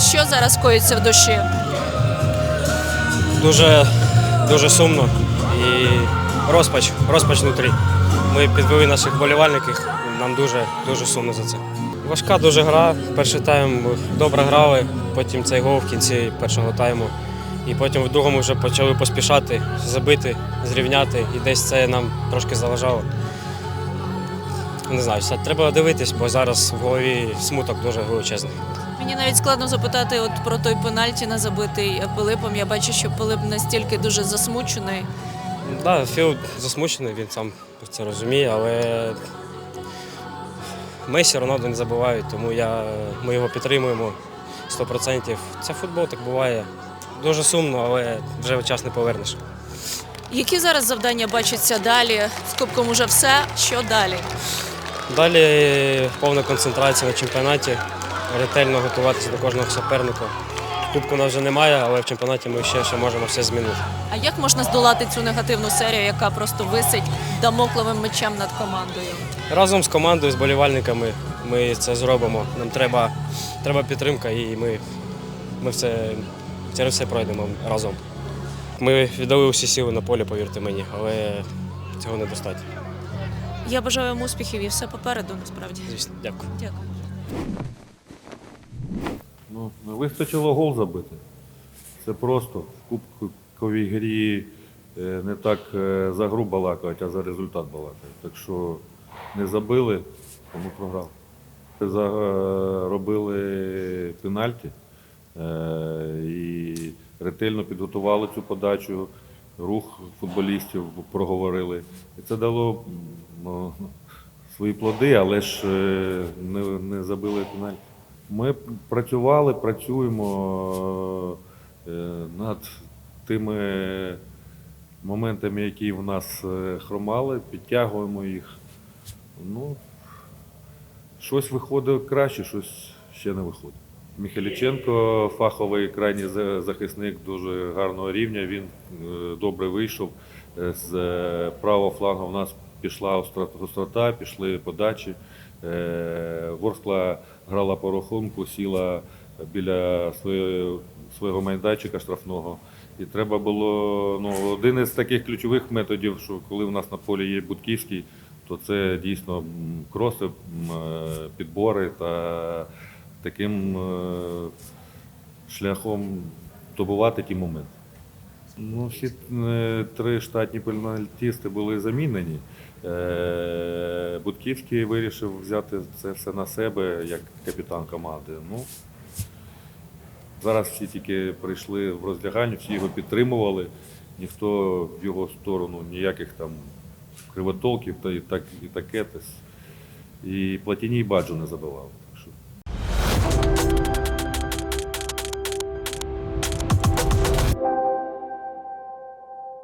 Що зараз коїться в душі? Дуже, дуже сумно і розпач, розпач внутрі. Ми підвели наших вболівальників, нам дуже, дуже сумно за це. Важка дуже гра. Перший тайм добре грали, потім цей гол в кінці першого тайму. І потім в другому вже почали поспішати, забити, зрівняти, і десь це нам трошки заважало. Не знаю, треба дивитись, бо зараз в голові смуток дуже величезний. Мені навіть складно запитати от про той пенальті на забитий Пилипом. Я бачу, що Пилип настільки дуже засмучений. Да, Філ засмучений, він сам це розуміє, але Месі Роналду не забувають, тому я, ми його підтримуємо 100%. Це футбол, так буває. Дуже сумно, але вже час не повернеш. Які зараз завдання бачаться далі? З кубком уже все. Що далі? Далі повна концентрація на чемпіонаті, ретельно готуватися до кожного суперника. Кубку у нас вже немає, але в чемпіонаті ми ще, ще можемо все змінити. А як можна здолати цю негативну серію, яка просто висить дамокловим мечем над командою? Разом з командою, з болівальниками ми це зробимо. Нам треба, треба підтримка і ми, ми все, через все пройдемо разом. Ми віддали усі сили на полі, повірте мені, але цього недостатньо. Я бажаю вам успіхів і все попереду, насправді. Звісно, дякую. Дякую. Ну, вистачило гол забити. Це просто в кубковій грі е, не так е, за гру балакають, а за результат балакають. Так що не забили, тому програв. Заробили пенальті е, і ретельно підготували цю подачу, рух футболістів проговорили. І це дало ну, свої плоди, але ж е, не, не забили пенальті. Ми працювали, працюємо е, над тими моментами, які в нас е, хромали, підтягуємо їх. Ну, щось виходить краще, щось ще не виходить. Міхаліченко, фаховий крайній захисник дуже гарного рівня. Він добре вийшов. З правого флангу в нас пішла гострота, пішли подачі. Е, Ворскла грала по рахунку, сіла біля свого, майданчика штрафного. І треба було ну, один із таких ключових методів, що коли в нас на полі є Будківський, то це дійсно кроси, е, підбори та таким е, шляхом добувати ті моменти. Ну, всі три штатні пенальтісти були замінені. Е, Будківський вирішив взяти це все на себе як капітан команди. Ну, зараз всі тільки прийшли в роздягальню, всі його підтримували. Ніхто в його сторону ніяких там кривотолків та і так і таке. тес. І Платіній баджу не забивав.